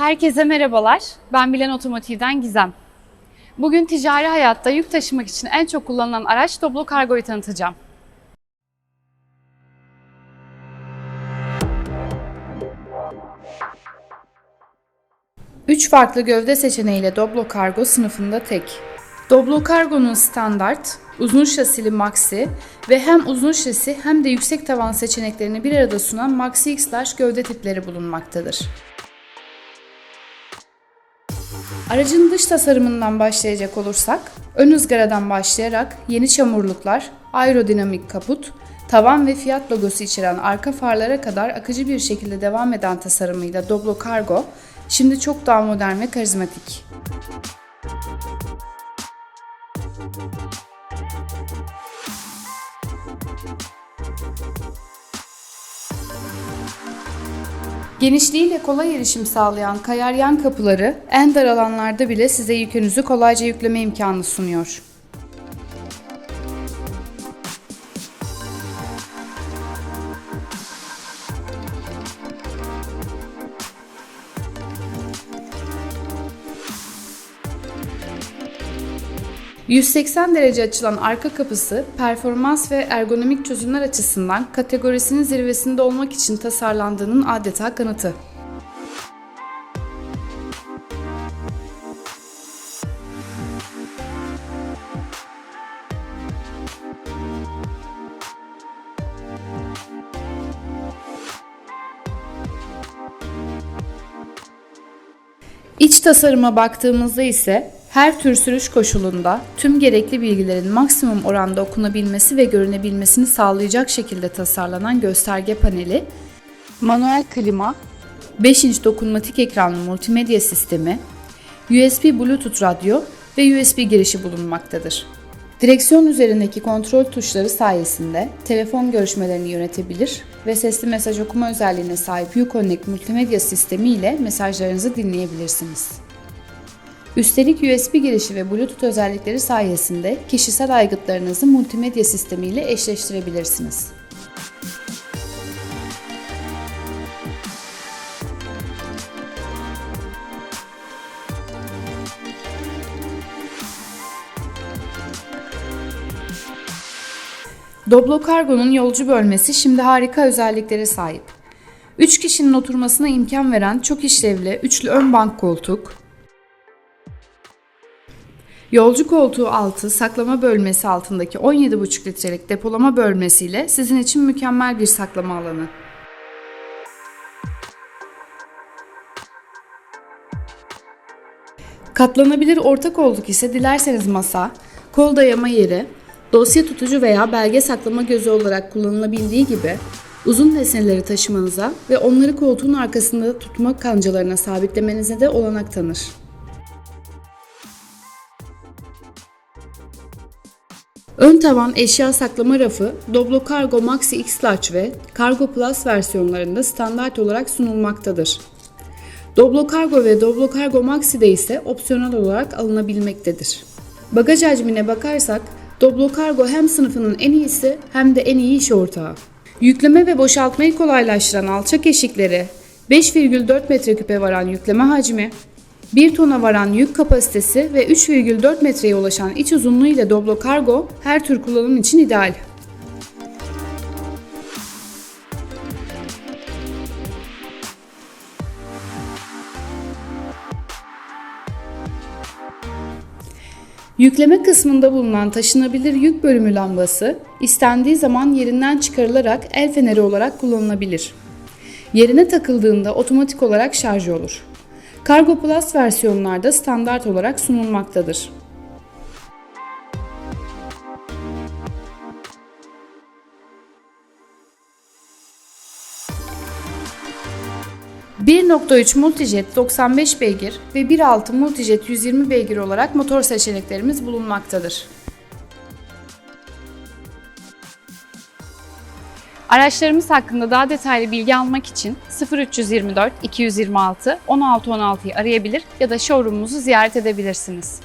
Herkese merhabalar. Ben Bilen Otomotiv'den Gizem. Bugün ticari hayatta yük taşımak için en çok kullanılan araç Doblo Kargo'yu tanıtacağım. Üç farklı gövde seçeneğiyle Doblo Kargo sınıfında tek. Doblo Kargo'nun standart, uzun şasili Maxi ve hem uzun şasi hem de yüksek tavan seçeneklerini bir arada sunan Maxi X-Large gövde tipleri bulunmaktadır. Aracın dış tasarımından başlayacak olursak, ön ızgaradan başlayarak yeni çamurluklar, aerodinamik kaput, tavan ve fiyat logosu içeren arka farlara kadar akıcı bir şekilde devam eden tasarımıyla Doblo Cargo, şimdi çok daha modern ve karizmatik. Genişliğiyle kolay erişim sağlayan kayar yan kapıları en dar alanlarda bile size yükünüzü kolayca yükleme imkanı sunuyor. ...180 derece açılan arka kapısı, performans ve ergonomik çözümler açısından kategorisinin zirvesinde olmak için tasarlandığının adeta kanıtı. İç tasarıma baktığımızda ise her tür sürüş koşulunda tüm gerekli bilgilerin maksimum oranda okunabilmesi ve görünebilmesini sağlayacak şekilde tasarlanan gösterge paneli, manuel klima, 5 inç dokunmatik ekranlı multimedya sistemi, USB Bluetooth radyo ve USB girişi bulunmaktadır. Direksiyon üzerindeki kontrol tuşları sayesinde telefon görüşmelerini yönetebilir ve sesli mesaj okuma özelliğine sahip Uconnect multimedya sistemi ile mesajlarınızı dinleyebilirsiniz. Üstelik USB girişi ve Bluetooth özellikleri sayesinde kişisel aygıtlarınızı multimedya sistemi ile eşleştirebilirsiniz. Doblo Cargo'nun yolcu bölmesi şimdi harika özelliklere sahip. 3 kişinin oturmasına imkan veren çok işlevli üçlü ön bank koltuk, Yolcu koltuğu altı saklama bölmesi altındaki 17,5 litrelik depolama bölmesiyle sizin için mükemmel bir saklama alanı. Katlanabilir orta koltuk ise dilerseniz masa, kol dayama yeri, dosya tutucu veya belge saklama gözü olarak kullanılabildiği gibi uzun nesneleri taşımanıza ve onları koltuğun arkasında tutma kancalarına sabitlemenize de olanak tanır. Ön tavan eşya saklama rafı Doblo Cargo Maxi X Large ve Cargo Plus versiyonlarında standart olarak sunulmaktadır. Doblo Cargo ve Doblo Cargo Maxi'de ise opsiyonel olarak alınabilmektedir. Bagaj hacmine bakarsak Doblo Cargo hem sınıfının en iyisi hem de en iyi iş ortağı. Yükleme ve boşaltmayı kolaylaştıran alçak eşikleri, 5,4 metreküpe varan yükleme hacmi, 1 tona varan yük kapasitesi ve 3,4 metreye ulaşan iç uzunluğu ile Doblo Cargo her tür kullanım için ideal. Yükleme kısmında bulunan taşınabilir yük bölümü lambası istendiği zaman yerinden çıkarılarak el feneri olarak kullanılabilir. Yerine takıldığında otomatik olarak şarj olur. Cargo Plus versiyonlarda standart olarak sunulmaktadır. ...1.3 Multijet 95 beygir ve 1.6 Multijet 120 beygir olarak motor seçeneklerimiz bulunmaktadır. Araçlarımız hakkında daha detaylı bilgi almak için 0324 226 1616'yı arayabilir ya da showroom'umuzu ziyaret edebilirsiniz.